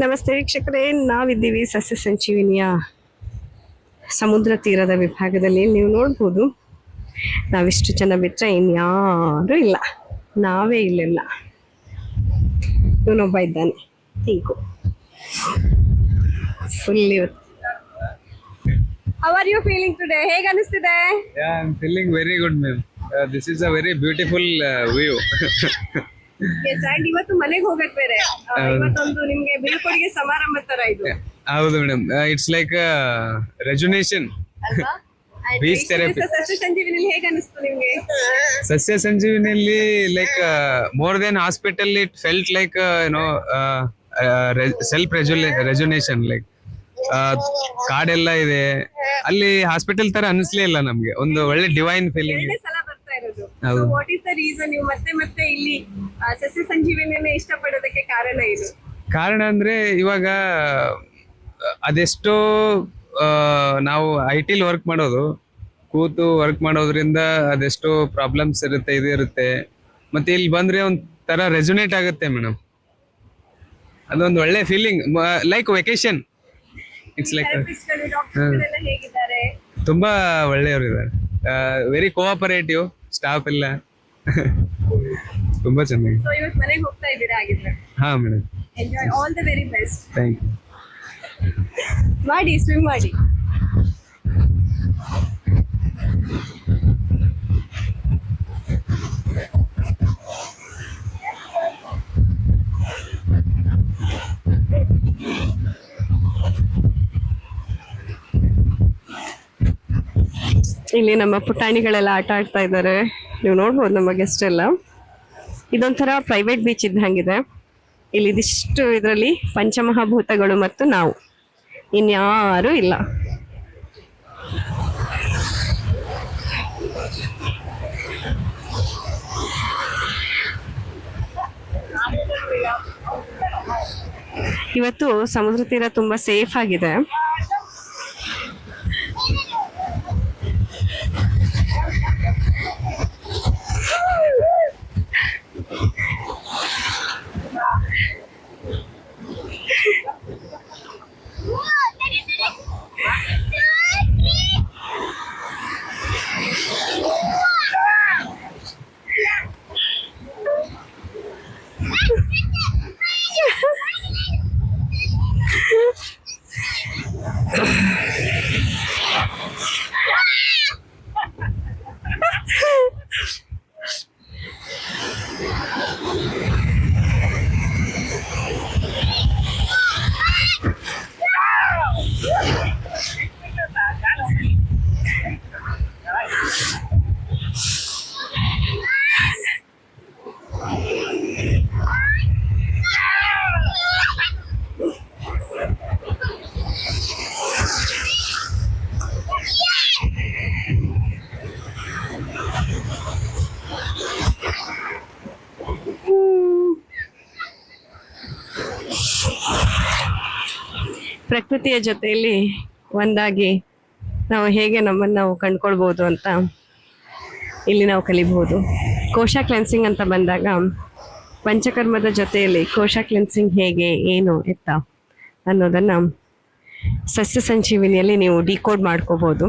ನಮಸ್ತೆ ವೀಕ್ಷಕರೇ ನಾವಿದ್ದೀವಿ ಸಸ್ಯ ಸಂಜೀವಿನಿಯ ಸಮುದ್ರ ತೀರದ ವಿಭಾಗದಲ್ಲಿ ನೀವು ನೋಡ್ಬೋದು ನಾವಿಷ್ಟು ಜನ ಬಿಟ್ಟರೆ ಇನ್ಯಾರೂ ಇಲ್ಲ ನಾವೇ ಇಲ್ಲೆಲ್ಲ ಇವನೊಬ್ಬ ಇದ್ದಾನೆ ತೀಕು ಫುಲ್ ಇವತ್ತು How are you feeling today? ಹೇಗೆ ಅನಿಸ್ತಿದೆ Yeah, I'm feeling very good, ma'am. Uh, this is a very beautiful uh, view. And ಇವತ್ತು ಮನೆಗೆ ಹೋಗಕ್ ಬೇರೆ. ಇವತ್ತೊಂದು ನಿಮ್ಗೆ ಬೀಳ್ಕೊಡುಗೆ ಸಮಾರಂಭ ತರ ಇದು. ಹೌದು ಮೇಡಮ್. ಇಟ್ಸ್ ಲೈಕ್ ರೆಜುನೇಷನ್ ಅಲ್ವಾ? ವೀಕ್ಷಕರೇ, therapy. ಸಸ್ಯ ಸಂಜೀವಿನಲ್ಲಿ ಹೇಗೆ ಅನಿಸ್ತು ನಿಮ್ಗೆ? ಸಸ್ಯ ಸಂಜೀವಿನಿಯಲ್ಲಿ like more than hospital it felt like no self rejuvenation like ಕಾಡೆಲ್ಲ ಇದೆ. ಅಲ್ಲಿ ಹಾಸ್ಪಿಟಲ್ ತರ ಅನಿಸ್ಲೇ ಇಲ್ಲ ನಮ್ಗೆ. ಒಂದು ಒಳ್ಳೆ ಡಿವೈನ್ ಫೀಲಿಂಗ್ ಇರೋದು. ಹೌದು. ವಾಟ್ ಇಸ್ ದ ರೀಸನ್ ನೀವು ಮತ್ತೆ ಮತ್ತೆ ಇಲ್ಲಿ ಸಸ್ಯ ಸಂಜೀವಿನಿಯನ್ನ ಇಷ್ಟಪಡೋದಕ್ಕೆ ಕಾರಣ ಏನು? ಕಾರಣ ಅಂದ್ರೆ ಇವಾಗ ಅದೆಷ್ಟೋ ಆ, ನಾವು ಐ ಟಿಲಿ ವರ್ಕ್ ಮಾಡೋದು ಕೂತು ವರ್ಕ್ ಮಾಡೋದ್ರಿಂದ ಅದೆಷ್ಟೋ ಪ್ರಾಬ್ಲಮ್ಸ್ ಇರುತ್ತೆ ಇದು ಇರುತ್ತೆ. ಮತ್ತೆ ಇಲ್ಲಿ ಬಂದ್ರೆ ಒಂಥರ ರೆಸುನೇಟ್ ಆಗುತ್ತೆ ಮೇಡಮ್ ಅದೊಂದು ಒಳ್ಳೆ feeling like vacation it's like ಹೇಗಿದ್ದಾರೆ? ತುಂಬಾ ಒಳ್ಳೆಯವರು ಇದ್ದಾರೆ ವೆರಿ ಕೋಆಪರೇಟಿವ್ ಸ್ಟಾಫ್ ಇಲ್ಲ ತುಂಬಾ ಚೆನ್ನಾಗಿ ಸೊ ಇವತ್ತು ಮನೆಗೆ ಹೋಗ್ತಾ ಇದ್ದೀರಾ ಹಾ madam. Enjoy all the very best thank you ಮಾಡಿ ಸ್ವಿಮ್ ಮಾಡಿ. ಇಲ್ಲಿ ನಮ್ಮ ಪುಟಾಣಿಗಳೆಲ್ಲ ಆಟ ಆಡ್ತಾ ಇದ್ದಾರೆ. ನೀವು ನೋಡ್ಬೋದು ನಮ್ಮ ಗೆಸ್ಟ್ ಎಲ್ಲ. ಇದೊಂಥರ ಪ್ರೈವೇಟ್ ಬೀಚ್ ಇದ್ದಂಗಿದೆ ಇಲ್ಲಿ ಇದಿಷ್ಟು ಇದರಲ್ಲಿ ಪಂಚಮಹಾಭೂತಗಳು ಮತ್ತು ನಾವು. ಇನ್ಯಾರೂ ಇಲ್ಲ. ಇವತ್ತು ಸಮುದ್ರ ತೀರ ತುಂಬಾ ಸೇಫ್ ಆಗಿದೆ. ಪ್ರಕೃತಿಯ ಜೊತೆಯಲ್ಲಿ ಒಂದಾಗಿ ನಾವು ಹೇಗೆ ನಮ್ಮನ್ನು ನಾವು ಕಂಡ್ಕೊಳ್ಬೋದು ಅಂತ ಇಲ್ಲಿ ನಾವು ಕಲಿಬಹುದು. ಕೋಶ ಕ್ಲೆನ್ಸಿಂಗ್ ಅಂತ ಬಂದಾಗ ಪಂಚಕರ್ಮದ ಜೊತೆಯಲ್ಲಿ ಕೋಶ ಕ್ಲೆನ್ಸಿಂಗ್ ಹೇಗೆ, ಏನು, ಎತ್ತ ಅನ್ನೋದನ್ನು ಸಸ್ಯ ಸಂಜೀವಿನಿಯಲ್ಲಿ ನೀವು ಡಿಕೋಡ್ ಮಾಡ್ಕೋಬೋದು.